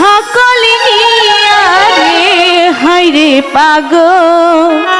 সকলে নিয়ে হাইরে পাগল।